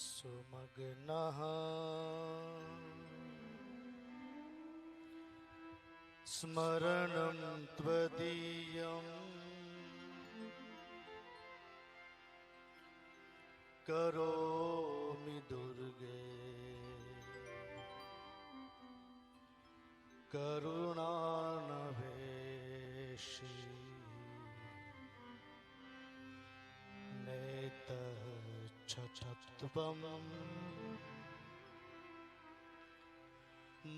सुमग्नः स्मरणं त्वदीयम् करोमि दुर्गे करुणानवेशि नेतच्छत्वम्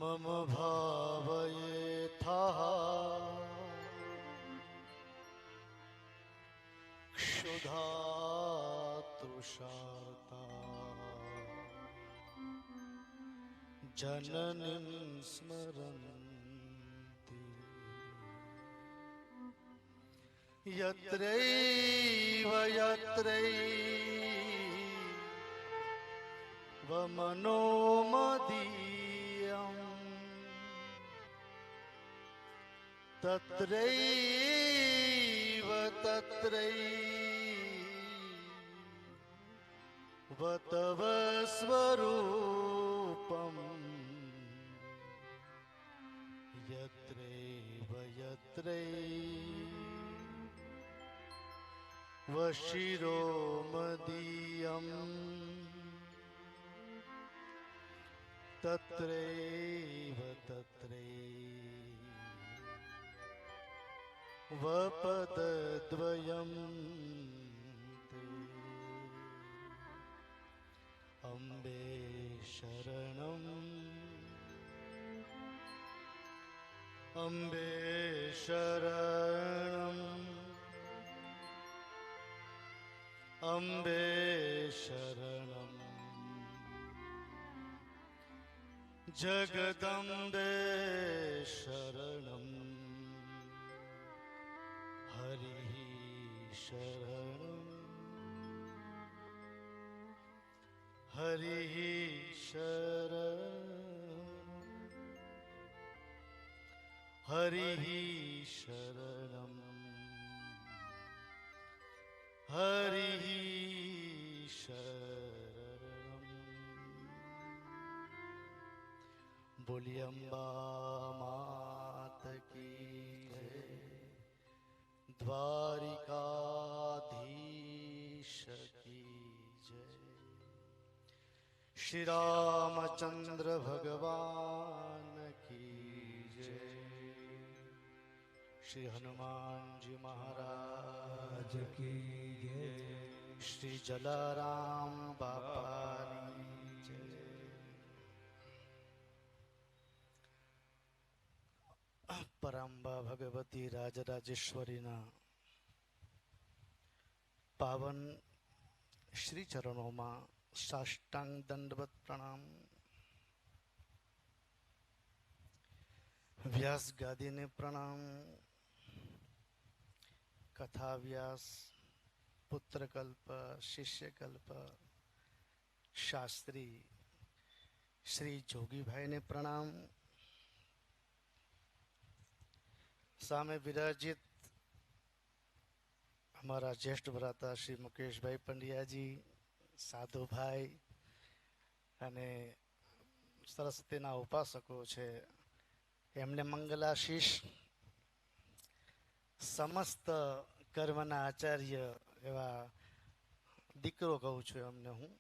मम भावयेथः क्षुधा तृषार्ता जननीं स्मरन्ति यत्रैव यत्रैव मनोमदीयम् तत्रैव तत्रैव तव स्वरूपम् यत्रैव यत्रैव शिरोमदीयम् तत्रैव तत्रैव वपदद्वयं ते अम्बे शरणम् अम्बे शरणम् अम्बे शरणम् જગદંબે શરણમ હરિ શરણ હરિ શરણ હરિ શરણ હરિ શરણ બોલી અંબા માત કી જય દ્વારિકાધીશ કી જય શ્રી રામચંદ્ર ભગવાન કી જય શ્રી હનુમાનજી મહારાજ કી જય શ્રી જલારામ બાપાની પરાંબા ભગવતી રાજરાજેશ્વરીના પાવન શ્રી ચરણોમાં સાષ્ટાંગ દંડવત પ્રણામ. વ્યાસ ગાદીને પ્રણામ. કથા વ્યાસ પુત્રકલ્પ, શિષ્યકલ્પ, શાસ્ત્રી શ્રી જોગીભાઈને પ્રણામ. સામે વિરાજિત અમારા જ્યેષ્ઠ ભ્રાતા શ્રી મુકેશભાઈ પંડ્યાજી, સાધુભાઈ અને સરસ્વતીના ઉપાસકો છે. એમને મંગલાશીષ સમસ્ત કર્મના આચાર્ય એવા દીકરો કહું છું એમને હું.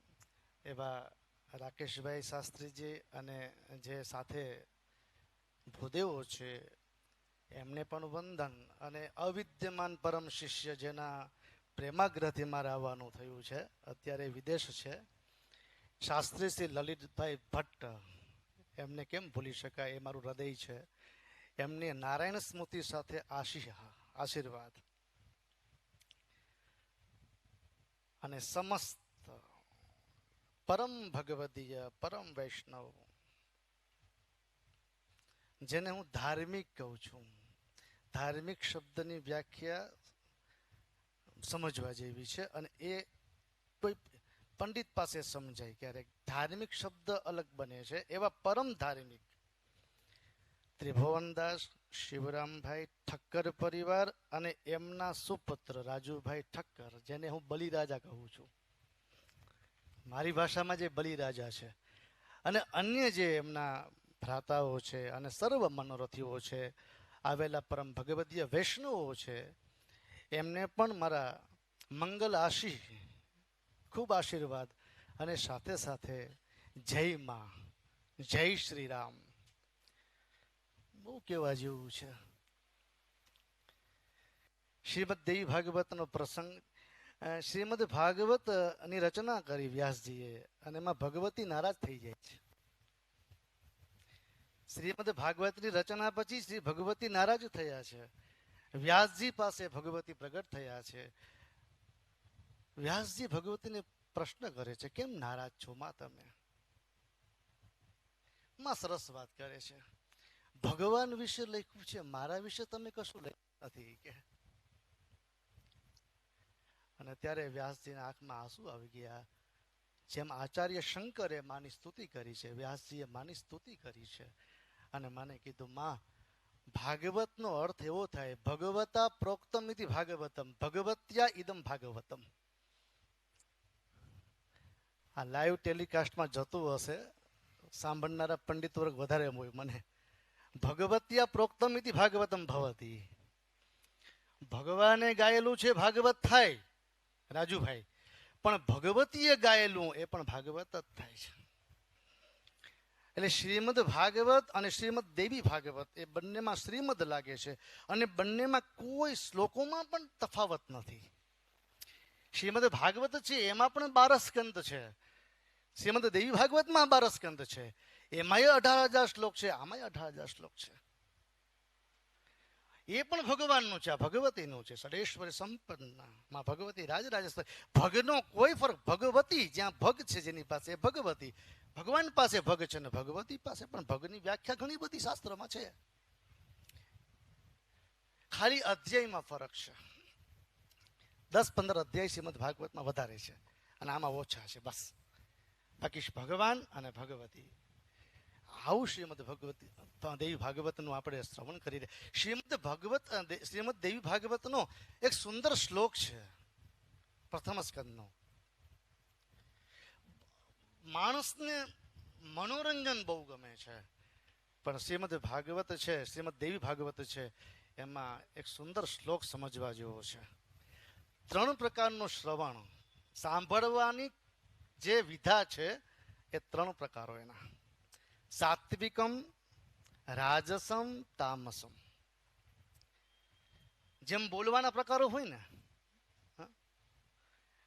એવા રાકેશભાઈ શાસ્ત્રીજી અને જે સાથે ભૂદેવો છે એમને પણ વંદન અને અવિદ્યમાન પરમ શિષ્ય જેના પ્રેમાગ્રહથી મારે આવવાનું થયું છે. અત્યારે વિદેશ છે. શાસ્ત્રી શ્રી લલિતભાઈ ભટ્ટ, એમને કેમ ભૂલી શકાય? એ મારું હૃદય છે. એમની નારાયણ સ્મૃતિ સાથે આશી, આશીર્વાદ. અને સમસ્ત પરમ ભગવદીય, પરમ વૈષ્ણવ, જેને હું ધાર્મિક કહું છું. ધાર્મિક શબ્દની વ્યાખ્યા સમજવા જેવી છે અને એ કોઈ પંડિત પાસે સમજાય ક્યારેક. ધાર્મિક શબ્દ અલગ બને છે. એવા પરમ ધાર્મિક. ત્રિભુવનદાસ, શિવરામભાઈ ઠક્કર પરિવાર અને એમના સુપુત્ર રાજુભાઈ ઠક્કર, જેને હું બલિરાજા કહું છું. મારી ભાષામાં જે બલિરાજા છે અને અન્ય જે એમના ભ્રાતાઓ છે અને સર્વ મનોરથીઓ છે આવેલા પરમ ભગવદીય વૈષ્ણવો છે, એમને પણ મારા મંગલ આશી, ખૂબ આશીર્વાદ અને સાથે સાથે જય માં, જય શ્રી રામ બહુ કહેવા જેવું છે. શ્રીમદ દેવી ભાગવતનો પ્રસંગ શ્રીમદ ભાગવતની રચના કરી વ્યાસજીએ અને એમાં ભગવતી નારાજ થઈ જાય છે. શ્રીમદ ભાગવતની રચના પછી શ્રી ભગવતી નારાજ થયા છે. વ્યાસજી પાસે ભગવતી પ્રગટ થયા છે. વ્યાસજી ભગવતીને પ્રશ્ન કરે છે, કેમ નારાજ છો માં તમે? માં સરસ વાત કરે છે. ભગવાન વિશે લખ્યું છે, મારા વિશે તમે કશું લખ્યું નથી કે અને ત્યારે વ્યાસજીના આંખમાં આંસુ આવી ગયા. જેમ આચાર્ય શંકરે માની સ્તુતિ કરી છે, વ્યાસજીએ માની સ્તુતિ કરી છે. અને મને કીધું, માં, ભાગવતનો અર્થ એવો થાય, ભગવતા પ્રોક્તમ ઇતિ ભાગવતમ, ભગવત્યા ઇદમ ભાગવતમ. આ લાઈવ ટેલિકાસ્ટમાં જતું હશે, સાંભળનારા પંડિત વર્ગ વધારે હોય મને. ભગવત્યા પ્રોક્તમ ઇતિ ભાગવતમ ભવતી. ભગવાને ગાયેલું છે ભાગવત થાય, રાજુભાઈ, પણ ભગવતીએ ગાયેલું એ પણ ભાગવત જ થાય છે. એટલે શ્રીમદ ભાગવત અને શ્રીમદ દેવી ભાગવત એ બંનેમાં શ્રીમદ લાગે છે. અને બંનેમાં કોઈ શ્લોકોમાં પણ તફાવત નથી. શ્રીમદ ભાગવત છે, એમાં પણ બાર સ્કંદ છે. શ્રીમદ દેવી ભાગવતમાં બાર સ્કંદ છે. એમાંય અઢાર હજાર શ્લોક છે, આમાંય અઢાર હજાર શ્લોક છે. એ પણ ભગવાનનું છે, આ ભગવતીનું છે સડેશ્વર સંપન્ન. માં ભગવતી રાજરાજેશ્વર ભગનો કોઈ ફરક ભગવતી, જ્યાં ભગ છે જેની પાસે ભગવતી. ભગવાન પાસે ભગ છે ને ભગવતી પાસે પણ ભગની વ્યાખ્યા ઘણી બધી શાસ્ત્રમાં છે. ખાલી અધ્યાયમાં ફરક છે. દસ પંદર અધ્યાય શ્રીમદ ભાગવતમાં વધારે છે. અને આમાં ઓછા છે, બસ. બાકી ભગવાન અને ભગવતી. આવું શ્રીમદ ભગવત દેવી ભાગવતનું આપણે શ્રવણ કરી રહ્યા. શ્રીમદ ભગવત શ્રીમદ દેવી ભાગવતનો એક સુંદર શ્લોક છે, પ્રથમ સ્કંદનો. માણસને મનોરંજન બહુ ગમે છે, પણ શ્રીમદ ભાગવત છે, શ્રીમદ દેવી ભાગવત છે, એમાં એક સુંદર શ્લોક સમજવા જેવો છે. ત્રણ પ્રકારનું શ્રવણ, સાંભળવાની જે વિધા છે, એ ત્રણ પ્રકારો એના. સાત્વિકમ, રાજસમ, તામસમ. જેમ બોલવાના પ્રકારો હોય ને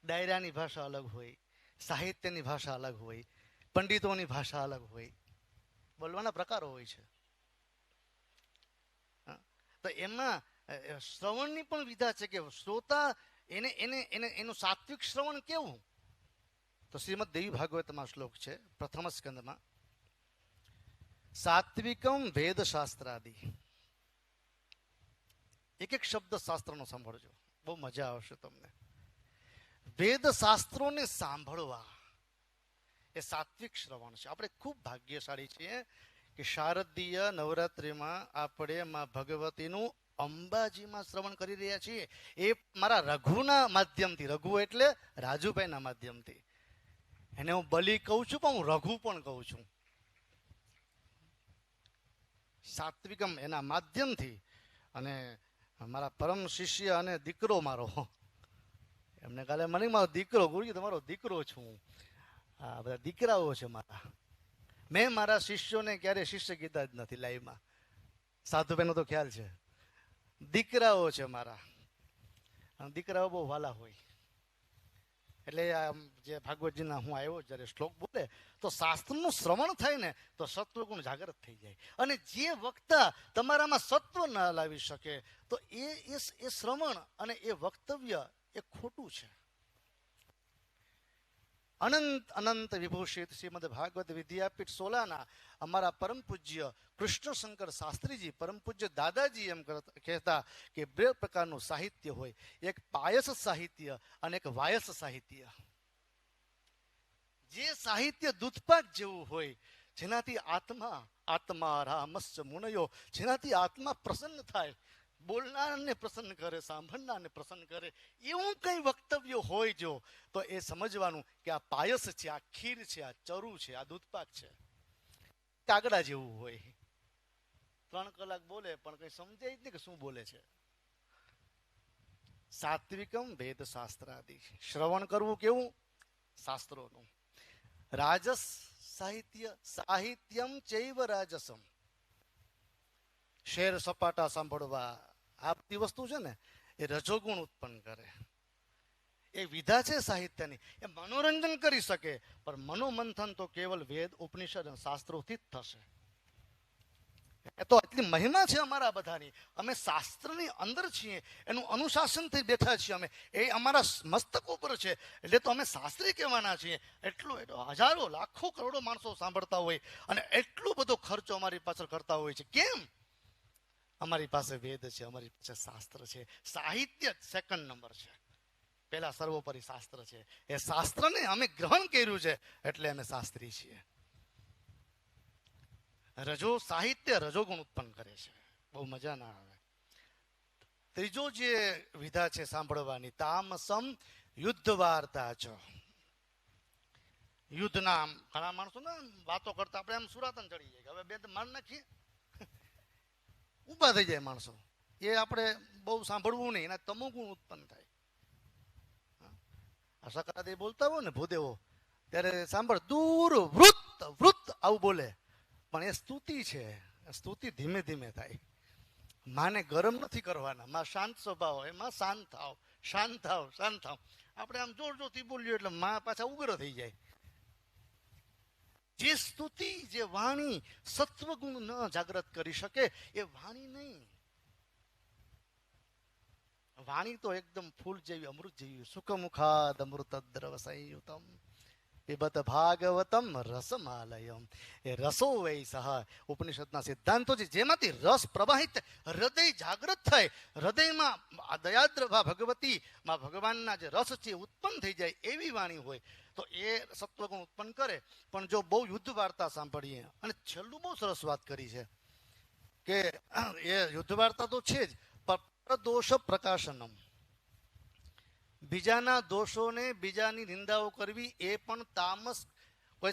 ડાયરાની ભાષા અલગ હોય, સાહિત્યની ભાષા અલગ હોય, પંડિતોની ભાષા અલગ હોય, બોલવાના પ્રકારો હોય છે? તો એમાં શ્રવણની પણ વિધા છે કે શ્રોતા એને એને એને, એનું સાત્વિક શ્રવણ કેવું? તો શ્રીમદ દેવી ભાગવતમાં શ્લોક છે, પ્રથમ સ્કંદમાં. સાત્વિકમ વેદ શાસ્ત્રાદિ એક એક શબ્દ શાસ્ત્રનો સાંભળજો. બહુ મજા આવશે તમને. વેદ શાસ્ત્રોને સાંભળવા એ સાત્વિક શ્રવણ છે. આપણે ખૂબ ભાગ્યશાળી છીએ કે શારદીય નવરાત્રિમાં આપણે માં ભગવતીનું અંબાજીમાં શ્રવણ કરી રહ્યા છીએ. એ મારા રઘુના માધ્યમથી, રઘુ એટલે રાજુભાઈના માધ્યમથી. એને હું બલી કહું છું પણ હું રઘુ પણ કહું છું. સાત્વિકમ એના માધ્યમથી. અને મારા પરમ શિષ્ય અને દીકરો મારો. એમને કાલે મને મારો દીકરો, ગુરુજી તમારો દીકરો છું. આ બધા દીકરાઓ છે મારા. મેં મારા શિષ્યોને ક્યારે શિષ્ય કીધા જ નથી લાઈવમાં. સાધુભાઈનો તો ખ્યાલ છે. દીકરાઓ છે મારા. દીકરાઓ બહુ વાલા હોય. એટલે જે ભાગવતજીના હું આવ્યો જ્યારે શ્લોક બોલે, તો શાસ્ત્રનું શ્રવણ થાય ને, તો સત્વગુણ જાગૃત થઈ જાય. અને જે વક્તા તમારામાં સત્વ ન લાવી શકે, તો એ એ શ્રવણ અને એ વક્તવ્ય એ ખોટું છે. અનંત અનંત વિભૂષિત શ્રીમદ ભાગવત વિદ્યાપીઠ સોલાના અમારા પરમ પૂજ્ય કૃષ્ણશંકર શાસ્ત્રીજી, પરમ પૂજ્ય દાદાજી એમ કહેતા કે બે પ્રકારનું સાહિત્ય હોય. એક પાયસ સાહિત્ય અને એક વાયસ સાહિત્ય. જે સાહિત્ય દૂધપાક જેવું હોય, જેનાથી આત્મા આત્મા રામસ્ય મુનયો, જેનાથી આત્મા પ્રસન્ન થાય બોલનારને પ્રસન્ન કરે, સાંભળનારને પ્રસન્ન કરે, એવું કંઈ વક્તવ્ય હોય જો, તો એ સમજવાનું કે આ પાયસ છે, આ ખીર છે, આ ચરુ છે, આ દૂધપાક છે. કાગડા જેવું હોય. ત્રણ કલાક બોલે, પણ કંઈ સમજાય જ નહીં કે શું બોલે છે. સાત્વિકમ વેદ શાસ્ત્રાદિ. શ્રવણ કરવું કેવું? શાસ્ત્રોનું. રાજસ સાહિત્ય, સાહિત્યમ ચૈવ રાજસમ. શેર સપાટા સાંભળવા આ બધી વસ્તુ છે ને, એ રજોગુણ ઉત્પન્ન કરે. એ વિધા છે સાહિત્યની. એ મનોરંજન કરી શકે, પણ મનોમંથન તો કેવલ વેદ, ઉપનિષદ અને શાસ્ત્રોથી જ થશે. એ તો એટલી મહિમા છે અમારા બધાની. અમે શાસ્ત્રની અંદર છીએ, એનું અનુશાસનથી બેઠા છીએ અમે. એ અમારા મસ્તક ઉપર છે. એટલે તો અમે શાસ્ત્રી કહેવાના છીએ. એટલું, એટલો, હજારો, લાખો કરોડો માણસો સાંભળતા હોય અને એટલો બધો ખર્ચો અમારી પાછળ કરતા હોય છે. કેમ? અમારી પાસે વેદ છે, અમારી પાસે શાસ્ત્ર છે. સાહિત્ય સેકન્ડ નંબર છે. પેલા સર્વોપરી શાસ્ત્ર છે. એ શાસ્ત્રને અમે ગ્રહણ કર્યું છે એટલે અમે શાસ્ત્રી છીએ. રજો સાહિત્ય રજોગુણ ઉત્પન્ન કરે છે. બહુ મજા ના આવે. ત્રીજો જે વિધા છે સાંભળવાની, તામસમ યુદ્ધ વાર્તા છે. યુદ્ધ નામ ઘણા માણસો ને વાતો કરતા આપણે આમ સુરાતન ચડી જાય હવે બે માર નાખીએ. ઊભા થઈ જાય માણસો. એ આપણે બહુ સાંભળવું નહીં, એના તમુગુણ ઉત્પન્ન થાય. આ સકરાદે બોલતા હોય ને ભૂદેવો, ત્યારે સાંભળ, દૂર વૃત્ત વૃત્ત આવું બોલે. પણ એ સ્તુતિ છે સ્તુતિ ધીમે ધીમે થાય. માને ગરમ નથી કરવાના, માં શાંત સ્વભાવ એમાં શાંત થાવ શાંત થાવ શાંત થાવ. આપણે આમ જોર જોરથી બોલ્યું એટલે માં પાછા ઉગ્ર થઈ જાય. જે સ્તુતિ, જે વાણી સત્વગુણ ન જાગૃત કરી શકે, એ વાણી નહીં. વાણી તો એકદમ ફૂલ જેવી, અમૃત જેવી, સુખમુખાદ અમૃત દ્રવ સંયુતમ. પીબત ભાગવતમ રસમાલયમ એ રસો વૈ સહ ઉપનિષદના સિદ્ધાંતો છે જેમાંથી રસ પ્રવાહિત હૃદય જાગૃત થાય હૃદયમાં આ દયાદ્રભા ભગવતી માં ભગવાનના જે રસ છે ઉત્પન્ન થઈ જાય એવી વાણી હોય તો એ સત્વગુણ ઉત્પન્ન કરે પણ જો બહુ યુદ્ધ વાર્તા સાંભળીએ અને છેલ્લું બહુ સરસ વાત કરી છે કે, એ યુદ્ધ વાર્તા તો છે જ, પણ દોષ પ્રકાશનમ. બીજાના દોષોને બીજાની નિંદાઓ કરવી એ પણ તામસ, કોઈ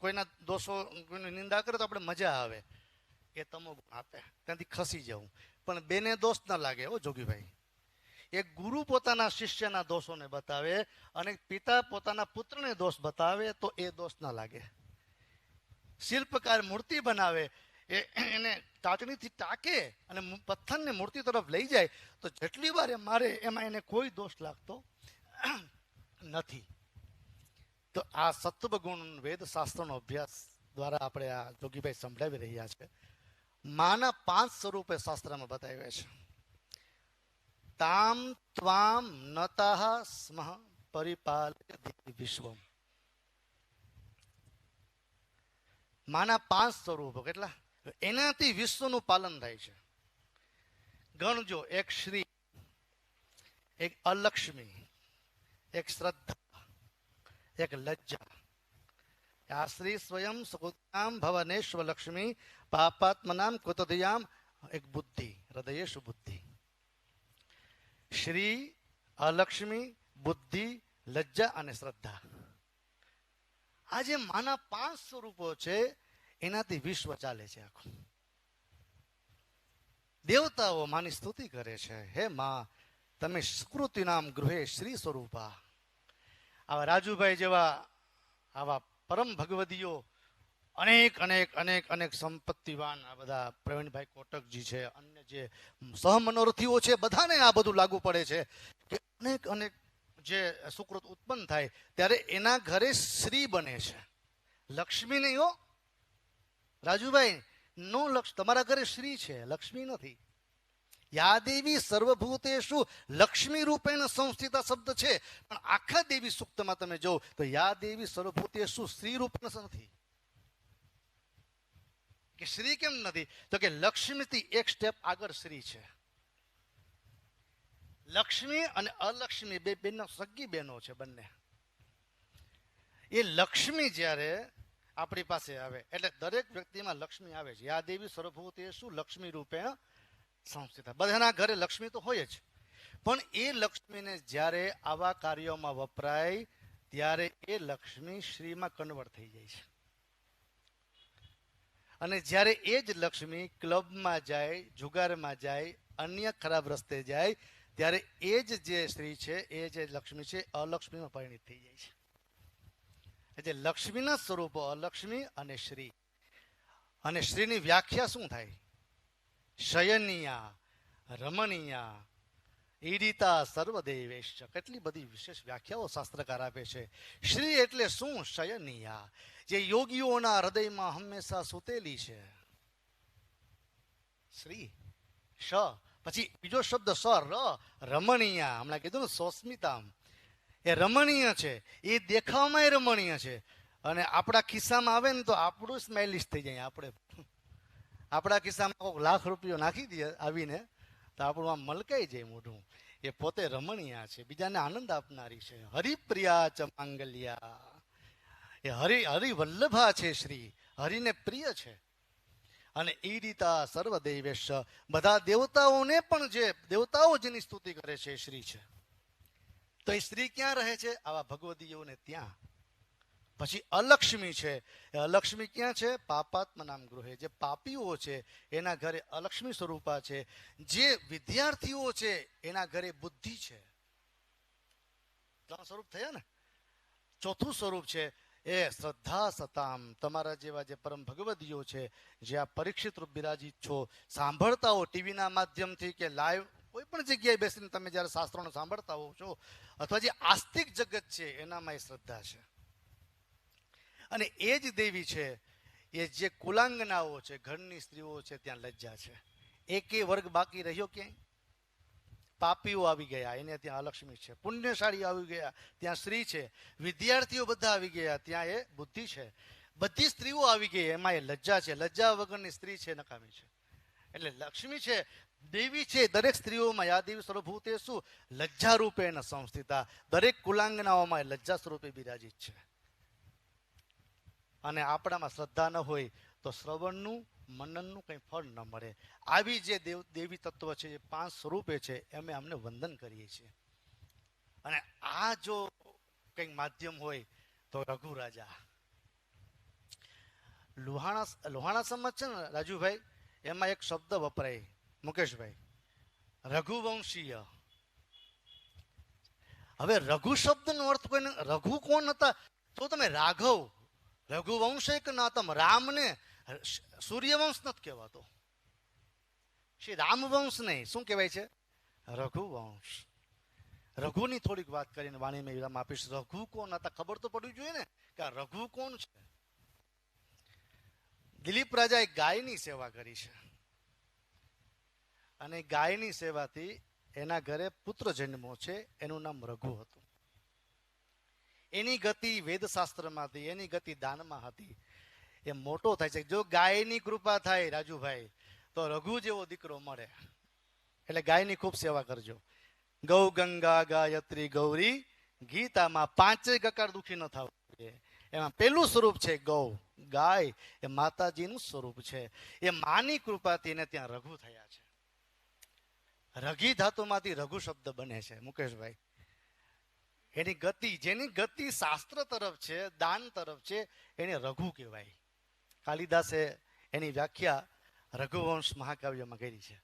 કોઈના દોષો, કોઈની નિંદા કરે તો આપણે મજા આવે, એ તમો આપે. ત્યાંથી ખસી જવું. પણ બેને દોષ ન લાગે ઓ જોગીભાઈ. એક ગુરુ પોતાના શિષ્યના દોષોને બતાવે અને પિતા પોતાના પુત્રને દોષ બતાવે તો એ દોષ ના લાગે. શિલ્પકાર મૂર્તિ બનાવે એ એને ટાટણીથી ટાકે અને પથ્થરને મૂર્તિ તરફ લઈ જાય, તો જેટલી વાર મારે એમાં એને કોઈ દોષ લાગતો નથી. તો આ સત્વગુણ વેદ શાસ્ત્રનો અભ્યાસ દ્વારા આપણે આ જોગીભાઈ સંભળાવી રહ્યા છે. માના પાંચ સ્વરૂપે શાસ્ત્રમાં બતાવ્યા છે. તામ ત્વામ નતાહ સ્મ પરિપાલ વિશ્વમ. માના પાંચ સ્વરૂપો કેટલા? એનાથી વિશ્વનું પાલન થાય છે. ગણજો, એક શ્રી, એક અલક્ષ્મી, એક શ્રદ્ધા, એક લજ્જા. આ શ્રી સ્વયં સુકૃતામ ભવનેશ્વ લક્ષ્મી, પાપાત્મનામ કૃતદયામ એક બુદ્ધિ, હૃદયેશ બુદ્ધિ. શ્રી, અલક્ષ્મી, બુદ્ધિ, લજ્જા અને શ્રદ્ધા. આ જે માના પાંચ સ્વરૂપો છે એનાથી વિશ્વ ચાલે છે આખું. દેવતાઓ માની સ્તુતિ કરે છે. હે માં, તમે સ્કૃતિ નામ ગૃહે શ્રી સ્વરૂપા. આવા રાજુભાઈ જેવા આવા પરમ ભગવદીઓ, અનેક અનેક અનેક અનેક સંપત્તિવાન આ બધા પ્રવીણભાઈ કોટકજી છે, અન્ય જે સહમનોરથીઓ છે, બધાને આ બધું લાગુ પડે છે કે અનેક અનેક જે સુકૃત ઉત્પન્ન થાય, ત્યારે એના ઘરે શ્રી બને છે. લક્ષ્મી નહીં હો રાજુભાઈ, નો લક્ષ, તમારા ઘરે શ્રી છે, લક્ષ્મી નથી. યાદેવી સર્વભૂતેશુ લક્ષ્મી રૂપેણ સંસ્થિતા શબ્દ છે. પણ આખા દેવી સૂક્તમાં તમે જો તો યાદેવી સર્વભૂતેશુ સ્ત્રી રૂપેણ નથી. કે શ્રી કેમ નથી? તો કે લક્ષ્મીથી એક સ્ટેપ આગળ શ્રી છે. લક્ષ્મી અને અલક્ષ્મી બે, બેનો સગી બેનો છે બંને. એ લક્ષ્મી જ્યારે આપણી પાસે આવે. એટલે દરેક વ્યક્તિમાં લક્ષ્મી આવે છે. યા દેવી સર્વભૂતે શું લક્ષ્મી રૂપે સંસ્થિત બધાના ઘરે લક્ષ્મી તો હોય જ. પણ એ લક્ષ્મીને જ્યારે આવા કાર્યોમાં વપરાય, ત્યારે એ લક્ષ્મી શ્રીમાં કન્વર્ટ થઈ જાય છે. અને જ્યારે એ જ લક્ષ્મી ક્લબમાં જાય, જુગારમાં જાય, અન્ય ખરાબ રસ્તે જાય, ત્યારે એ જ જે સ્ત્રી છે, એ જે લક્ષ્મી છે, અલક્ષ્મીમાં પરિણિત થઈ જાય છે. એટલે લક્ષ્મીના સ્વરૂપો અલક્ષ્મી અને શ્રી. અને શ્રીની વ્યાખ્યા શું થાય? શયનિયા, રમણીયા ઈડિતા સર્વદેવેશ કેટલી બધી વિશેષ વ્યાખ્યાઓ શાસ્ત્રકાર આપે છે. શ્રી એટલે શું? શયનિયા. જે યોગીઓના હૃદયમાં હંમેશા સૂતેલી છે. શ્રી, શ. પછી બીજો શબ્દ સ, ર, રમણીયા. હમણાં કીધું ને, સોસ્મિતામ. એ રમણીય છે. એ દેખાવમાં રમણીય છે. અને આપણા ખિસ્સામાં આવે ને તો આપણું સ્માઇલિશ થઈ જાય. આપણે આપણા ખિસ્સામાં કોઈક લાખ રૂપિયો નાખી દે આવીને, તો આપણું આમ મલકાઈ જાય મોઢું. એ પોતે રમણીય છે. બીજાને આનંદ આપનારી છે. હરિપ્રિયા ચ માંગલ્યા. એ હરિ, હરિવલ્લભા છે શ્રી. હરિને પ્રિય છે. અને ઈડિતા સર્વદેવેશ બધા દેવતાઓને પણ જે, દેવતાઓ જેની સ્તુતિ કરે છે શ્રી છે. તો એ સ્ત્રી ક્યાં રહે છે? આવા ભગવદીઓને ત્યાં. પછી અલક્ષ્મી છે. એ અલક્ષ્મી ક્યાં છે? પાપાત્મ નામ ગૃહે. જે પાપીઓ છે, એના ઘરે અલક્ષ્મી સ્વરૂપા છે. જે વિદ્યાર્થીઓ છે, એના ઘરે બુદ્ધિ છે. ત્રણ સ્વરૂપ થયા ને? ચોથું સ્વરૂપ છે, એ શ્રદ્ધા સતામ. તમારા જેવા જે પરમ ભગવદીઓ છે, જે આ પરીક્ષિત રૂપ બિરાજિત છો, સાંભળતા હો ટીવીના માધ્યમથી કે લાઈવ કોઈ પણ જગ્યાએ બેસીને તમે જ્યારે શાસ્ત્રોને સાંભળતા હો છો, અથવા જે આસ્તિક જગત છે, એનામાં એ શ્રદ્ધા છે. અને એ જ દેવી છે, એ જે કુલાંગનાઓ છે, ઘરની સ્ત્રીઓ છે, ત્યાં લજ્જા છે. એકે વર્ગ બાકી રહ્યો ક્યાંય? પાપીઓ આવી ગયા, એને ત્યાં અલક્ષ્મી છે. પુણ્યશાળી આવી ગયા, ત્યાં સ્ત્રી છે. વિદ્યાર્થીઓ બધા આવી ગયા, ત્યાં એ બુદ્ધિ છે. બધી સ્ત્રીઓ આવી ગઈ, એમાં એ લજ્જા છે. લજ્જા વગરની સ્ત્રી છે, નકામી છે. એટલે લક્ષ્મી છે દેવી છે, દરેક સ્ત્રીઓમાં યાદેવી શું લજ્જા રૂપે એના સંસ્થિતા. દરેક કુલાંગનાઓમાં લજ્જા સ્વરૂપે બિરાજિત છે. અને આપણામાં શ્રદ્ધા ન હોય તો શ્રવણનું, મનનનું કંઈ ફળ ન મળે. આવી જે દેવ, દેવી તત્વ છે જે પાંચ સ્વરૂપે છે, એમે અમને વંદન કરીએ છીએ. અને આ જો કંઈક માધ્યમ હોય તો રઘુ રાજા લુહાણા, લોહાણા સમાજ છે ને, રાજુભાઈ, એમાં એક શબ્દ વપરાય. મુકેશભાઈ, રઘુવંશીય. હવે રઘુ શબ્દનો અર્થ કોઈને, રઘુ કોણ હતા? તો તમે રાઘવ રઘુવંશ નાતમ રામને સૂર્યવંશ નથી કહેવાતો. શ્રી રામવંશ નહીં, શું કહેવાય છે? રઘુવંશ. રઘુની થોડીક વાત કરીને વાણી મેં વિરામ આપીશ. રઘુ કોણ હતા? ખબર તો પડવી જોઈએ ને કે રઘુ કોણ છે? દિલીપ રાજાએ ગાયની સેવા કરી છે. અને ગાયની સેવાથી એના ઘરે પુત્ર જન્મો છે, એનું નામ રઘુ હતું. એની ગતિ વેદશાસ્ત્રમાં હતી એની ગતિ દાનમાં હતી. એ મોટો થાય છે. જો ગાયની કૃપા થાય રાજુભાઈ, તો રઘુ જેવો દીકરો મળે. એટલે ગાયની ખૂબ સેવા કરજો. ગૌ ગંગા ગાયત્રી ગૌરી, ગીતામાં પાંચેય ગકાર દુખી ન થવું. જોઈએ એમાં પેલું સ્વરૂપ છે ગૌ. ગાય એ માતાજીનું સ્વરૂપ છે. એ માની કૃપાથી એને ત્યાં રઘુ થયા છે. રઘી ધાતુમાંથી રઘુ શબ્દ બને છે, મુકેશભાઈ. એની ગતિ, જેની ગતિ શાસ્ત્ર તરફ છે, દાન તરફ છે, એને રઘુ કહેવાય. કાલિદાસે એની વ્યાખ્યા રઘુવંશ મહાકાવ્યમાં કરી છે.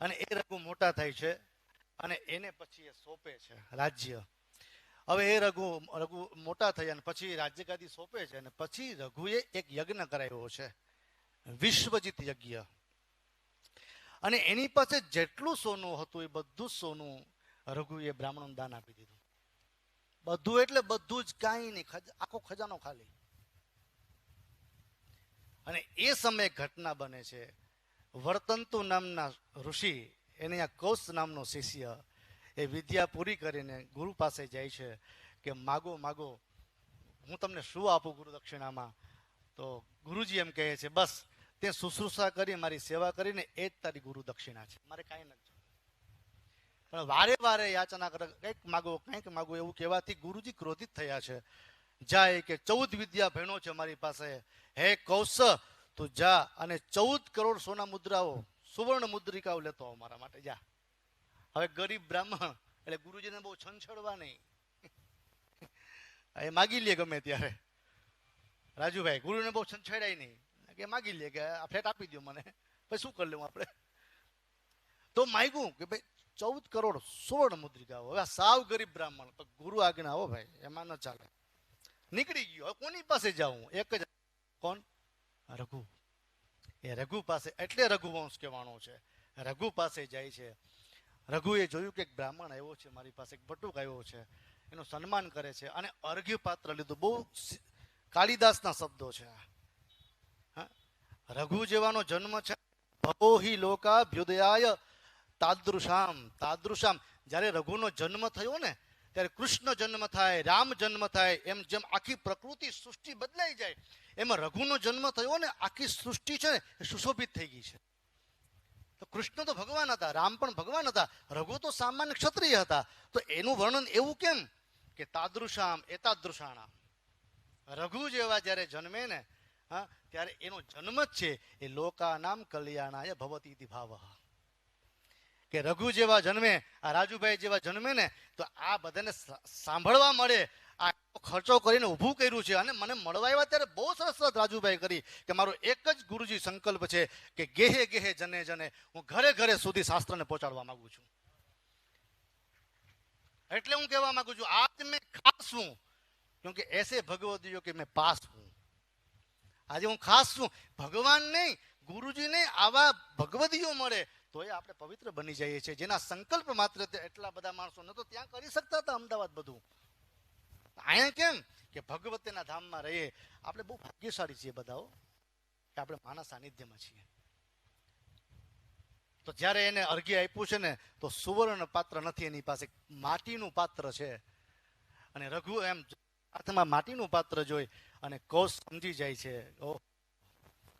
અને એ રઘુ મોટા થાય છે અને એને પછી એ સોંપે છે રાજ્ય. હવે એ રઘુ રઘુ મોટા થયા અને પછી રાજ્યગાદી સોંપે છે અને પછી રઘુએ એક યજ્ઞ કરાવ્યો છે. વિશ્વજીત યજ્ઞ. અને એની પાસે જેટલું સોનું હતું એ બધું સોનું રઘુએ બ્રાહ્મણોને દાન આપી દીધું. બધું એટલે બધું જ કાંઈ નહીં આખો ખજાનો ખાલી. અને એ સમયે ઘટના બને છે, વર્તંતુ નામના ઋષિ, એને આ કૌશ નામનો શિષ્ય એ વિદ્યા પૂરી કરીને ગુરુ પાસે જાય છે કે, માગો માગો, હું તમને શું આપું ગુરુ દક્ષિણામાં તો ગુરુજી એમ કહે છે, બસ તે શુશ્રુષા કરી, મારી સેવા કરીને એ જ તારી ગુરુ દક્ષિણા છે. મારે કાંઈ નથી. પણ વારે વારે યાચના કરે, કંઈક માગો કંઈક માગો એવું કહેવાથી ગુરુજી ક્રોધિત થયા છે. જાય કે ચૌદ વિદ્યા ભેણો છે મારી પાસે. હે કૌશ, તું જા અને ચૌદ કરોડ સોના મુદ્રાઓ, સુવર્ણ મુદ્રિકાઓ લેતો આવો મારા માટે. જા. હવે ગરીબ બ્રાહ્મણ, એટલે ગુરુજીને બહુ છંછડવા નહીં. એ માગી લે ગમે ત્યારે. રાજુભાઈ, ગુરુને બહુ છંછેડાય નહીં. કે માગી લે કે આ ફ્લેટ આપી દો મને. પછી શું કરી લેવું આપણે? તો માગ્યું કે ભાઈ, ચૌદ કરોડ સુવર્ણ મુદ્રિકાઓ હવે સાવ ગરીબ બ્રાહ્મણ. તો ગુરુ આજ્ઞા આવો ભાઈ, એમાં ન ચાલે. નીકળી ગયો. કોની પાસે જાઉં? એક જ કોણ? રઘુ. એ રઘુ પાસે, એટલે રઘુવંશ કહેવાનો છે. રઘુ પાસે જાય છે. રઘુએ જોયું કે એક બ્રાહ્મણ આવ્યો છે, મારી પાસે એક ભટુક આવ્યો છે. એનું સન્માન કરે છે. અને અર્ઘ્ય પાત્ર લીધું. બહુ કાલિદાસના શબ્દો છે આ. હા? રઘુ જેવાનો જન્મ છે ભવોહી લોકાભ્યુદયાય તાદૃશામ તાદૃશામ જ્યારે રઘુનો જન્મ થયો ને ત્યારે કૃષ્ણ જન્મ થાય રામ જન્મ થાય એમ જેમ આખી પ્રકૃતિ સૃષ્ટિ બદલાઈ જાય એમાં રઘુનો જન્મ થયો ને આખી સૃષ્ટિ છે ને એ સુશોભિત થઈ ગઈ છે। તો કૃષ્ણ તો ભગવાન હતા રામ પણ ભગવાન હતા રઘુ તો સામાન્ય ક્ષત્રિય હતા। તો એનું વર્ણન એવું કેમ? કે તાદૃશામ એતાદૃશાણામ। રઘુ જેવા જ્યારે જન્મે ને હા, ત્યારે એનો જન્મ જ છે, એ લોકાનામ કલ્યાણાય ભવતી ઇતિ ભાવ. કે રઘુ જેવા જન્મે, આ રાજુભાઈ જેવા જન્મે ને, તો આ બધાને સાંભળવા મળે, આ ખર્ચો કરીને ઊભું કર્યું છે, અને મને મળવા આવ્યા ત્યારે બહુ સરસ રાજુભાઈ કરી, કે મારો એક જ ગુરુજી સંકલ્પ છે, કે ગેહે ગેહે જને જને, હું ઘરે ઘરે સુધી શાસ્ત્રને પહોંચાડવા માંગુ છું. એટલે હું કહેવા માંગુ છું, આજ મેં ખાસ હું કે એસે ભગવદીઓ કે મેં પાસ હું. આજે હું ખાસ છું. ભગવાન નહીં ગુરુજી નહીં આવા ભગવદીઓ મળે તો એ આપણે પવિત્ર બની જઈએ છીએ. જેના સંકલ્પ માત્ર એટલા બધા માણસો ન તો ત્યાં કરી શકતા હતા અમદાવાદ બધું. અહીંયા કેમ કે ભગવતીના ધામમાં રહીએ. આપણે બહુ ભાગ્યશાળી છીએ બધાઓ કે આપણે માના સાનિધ્યમાં છીએ. તો જ્યારે એને અર્ઘ્ય આપ્યું છે ને, તો સુવર્ણ પાત્ર નથી એની પાસે. માટીનું પાત્ર છે. અને રઘુ એમ હાથમાં માટીનું પાત્ર જોઈ અને કૌશ સમજી જાય છે. ઓ,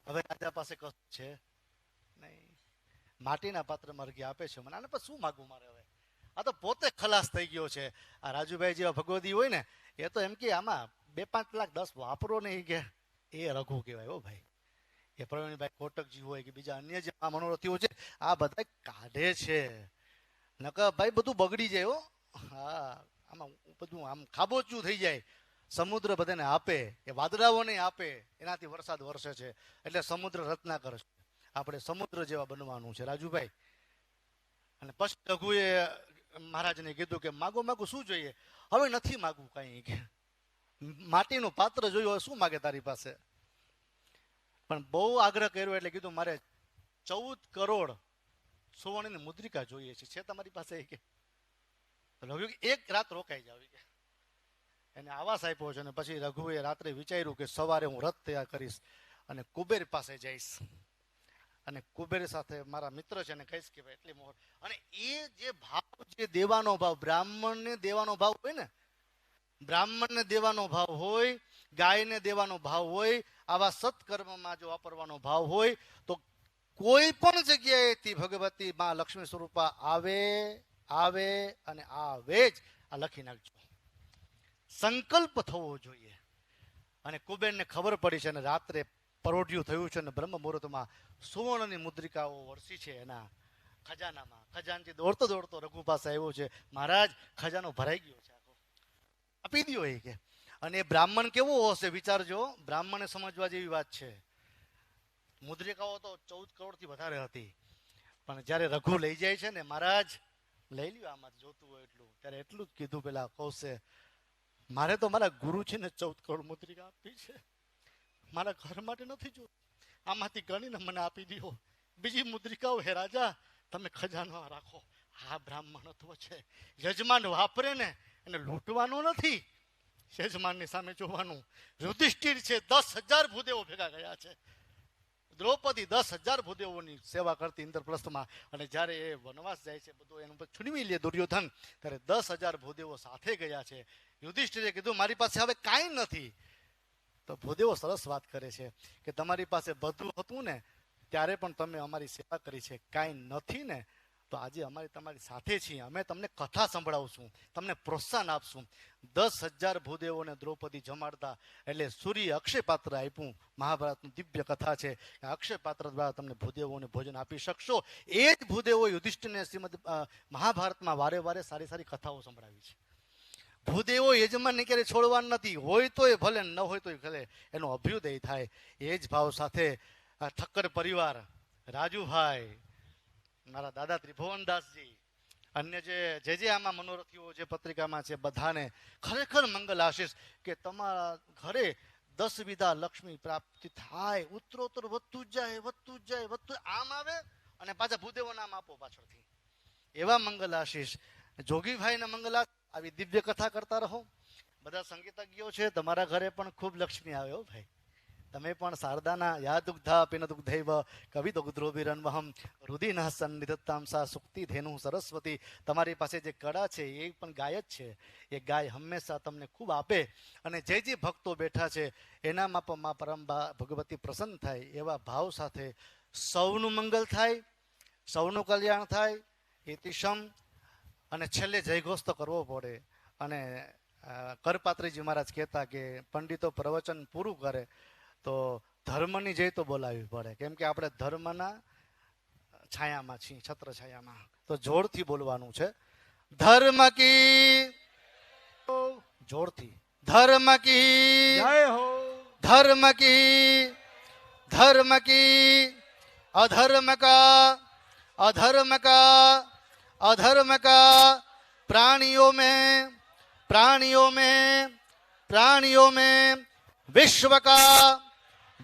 હવે રાજા પાસે કશું છે? નહીં. માટીના પાત્ર અર્ઘ્ય આપે છે મને. આને પછી શું માગવું મારે હવે? આ તો પોતે ખલાસ થઈ ગયો છે. આ રાજુભાઈ જેવા ભગવદી હોય ને, એ તો એમ કે આમાં બે પાંચ લાખ દસ વાપરો નહીં કે, એ રઘુ કહેવાય હો ભાઈ. એ પ્રવીણભાઈ કોટકજી હોય કે બીજા અન્ય જે આ મનોરથીઓ છે, આ બધા કાઢે છે. નકર ભાઈ બધું બગડી જાય હો. હા, આમાં બધું આમ ખાબોચું થઈ જાય. સમુદ્ર બધાને આપે, એ વાદળાઓને આપે, એનાથી વરસાદ વરસે છે. એટલે સમુદ્ર રત્નાકર છે. આપણે સમુદ્ર જેવા બનવાનું છે. રાજુભાઈ, અને પછી લઘુએ મહારાજને કીધું કે માગો, માગું, શું જોઈએ? હવે નથી માગવું કાંઈ માટીનું પાત્ર જોયું હવે શું માગે તારી પાસે? પણ બહુ આગ્રહ કર્યો એટલે કીધું, મારે ચૌદ કરોડ સુવર્ણની મુદ્રિકા જોઈએ છે. તમારી પાસે? કે. એક રાત રોકાઈ જાવ. એને આવાસ આપ્યો છે અને પછી રઘુએ રાત્રે વિચાર્યું કે સવારે હું રથ તૈયાર કરીશ અને કુબેર પાસે જઈશ. અને કુબેર સાથે મારા મિત્ર છે એને કહીશ કે ભાઈ, એટલી મોહર. અને એ જે ભાવ, જે દેવાનો ભાવ, બ્રાહ્મણને દેવાનો ભાવ હોય ને, બ્રાહ્મણને દેવાનો ભાવ હોય, ગાયને દેવાનો ભાવ હોય, આવા સત્કર્મમાં જો વાપરવાનો ભાવ હોય, તો કોઈ પણ જગ્યાએથી ભગવતી માં લક્ષ્મી સ્વરૂપા આવે આવે અને આવે જ. આ લખી નાખજો. સંકલ્પ થવો જોઈએ. અને કુબેરને ખબર પડી છે અને રાત્રે પરોઢિયું થયું છે અને બ્રહ્મ મુહૂર્તમાં સુવર્ણની મુદ્રિકાઓ વરસી છે એના ખજાનામાં. ખજાનથી દોડતો દોડતો રઘુ પાસે આવ્યો છે. મહારાજ, ખજાનો ભરાઈ ગયો છે આખો. આપી દો એ કે. અને એ બ્રાહ્મણ કેવો હશે વિચારજો. બ્રાહ્મણને સમજવા જેવી વાત છે. મુદ્રિકાઓ તો ચૌદ કરોડથી વધારે હતી. પણ જ્યારે રઘુ લઈ જાય છે ને મહારાજ, લઈ લ્યો આમાં, જોતું હોય એટલું. ત્યારે એટલું જ કીધું પેલા કૌશે મારે તો મારા ગુરુ છે ચૌદ કરોડ મુદ્રિકા આપી છે. મારા ઘર માટે નથી જોતું. આમાંથી ગણીને મને આપી દો. બીજી મુદ્રિકાઓ હે રાજા, તમે ખજાનો રાખો. આ બ્રાહ્મણત્વ છે. યજમાન વાપરે ને એને લૂંટવાનો નથી. યજમાનની સામે જોવાનું. યુધિષ્ઠિર છે, દસ હજાર ભૂદેવો ભેગા ગયા છે. દ્રૌપદી દસ હજાર ભૂદેવોની સેવા કરતી ઇન્દ્રપ્રસ્થમાં. અને જ્યારે એ વનવાસ જાય છે, બધું એનું છૂનવી લે દુર્યોધન, ત્યારે દસ હજાર ભૂદેવો સાથે ગયા છે. યુધિષ્ઠિરે કીધું, મારી પાસે હવે કાંઈ નથી. તો ભૂદેવો સરસ વાત કરે છે કે તમારી પાસે બધું હતું ને, ત્યારે પણ તમે અમારી સેવા કરી છે. કાંઈ નથી ને, તો આજે અમારી તમારી સાથે છીએ. અમે તમને કથા સંભળાવશું, તમને પ્રોત્સાહન આપશું. દસ હજાર ભૂદેવોને દ્રૌપદી જમાડતા, એટલે સૂર્ય અક્ષયપાત્ર આપ્યું. મહાભારતનું દિવ્ય કથા છે અક્ષયપાત્ર દ્વારા તમને ભૂદેવોને ભોજન આપી શકશો. એ જ ભૂદેવો યુધિષ્ઠિરને શ્રીમદ મહાભારતમાં વારે વારે સારી સારી કથાઓ સંભળાવી છે. ભૂદેવો યજમાનને ક્યારે છોડવાનું નથી. હોય તો એ ભલે, ન હોય તો એ ભલે, એનો અભ્યુદય થાય. એ જ ભાવ સાથે આ ઠક્કર પરિવાર, રાજુભાઈ, મારા દાદા ત્રિભુવનદાસજી, અન્ય જે જે જે આમાં મનોરથીઓ, જે પત્રિકામાં છે, બધાને ખરેખર મંગલ આશીષ કે તમારા ઘરે દસ વિધા લક્ષ્મી પ્રાપ્તિ થાય. ઉત્તરોત્તર વધતું જ જાય, વધતું જ જાય, વધતું આમ આવે અને પાછા ભૂદેવો નામ આપો પાછળથી. એવા મંગલ આશીષ. જોગીભાઈના મંગલ આશીષ આવી દિવ્ય કથા કરતા રહો. બધા સંગીતજ્ઞો છે, તમારા ઘરે પણ ખૂબ લક્ષ્મી આવ્યો ભાઈ. તમે પણ શારદાના યા દુગ્ધા પિન દુગ્ધૈવ, કવિ દુગ્ધ્રોભિરન્વહમ રુધિના સન્નિધત્તામ સા સુક્તિ ધેનુ સરસ્વતી. તમારી પાસે જે કળા છે, એ પણ ગાય જ છે. એ ગાય હંમેશા તમને ખૂબ આપે અને જે જે ભક્તો બેઠા છે, એનામાં પણ મા પરમબા ભગવતી પ્રસન્ન થાય એવા ભાવ સાથે સૌનું મંગલ થાય, સૌનું કલ્યાણ થાય ઇતિશમ અને છેલ્લે જયઘોષ તો કરવો પડે. અને કરપાત્રીજી મહારાજ કહેતા કે પંડિતો પ્રવચન પૂરું કરે તો ધર્મની જય તો બોલાવી પડે. કેમ કે આપણે ધર્મના છાયામાં છીએ છત્ર છાયામાં. તો જોરથી બોલવાનું છે. ધર્મ કી જોરથી. ધર્મ કી જય ધર્મ કી ધર્મ કી અધર્મ કા અધર્મ કા अधर्म का प्राणियों में प्राणियों में प्राणियों में विश्व का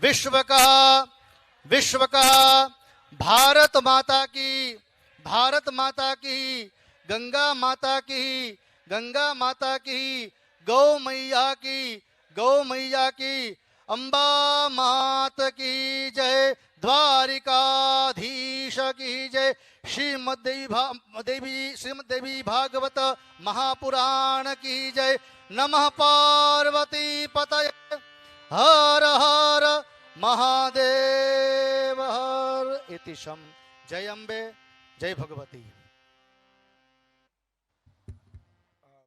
विश्व का विश्व का, भारत माता की, भारत माता की, गंगा माता की, गंगा माता की, गौ मैया की, गौ मैया की, अंबा मात की जय। દ્વારિકાધીશ કી જય શ્રીમદેવી શ્રીમદેવી ભાગવત મહાપુરાણ કી જય નમઃ પાર્વતી પતય હર હર મહાદેવ હર ઇતિશમ જય જય ભગવતી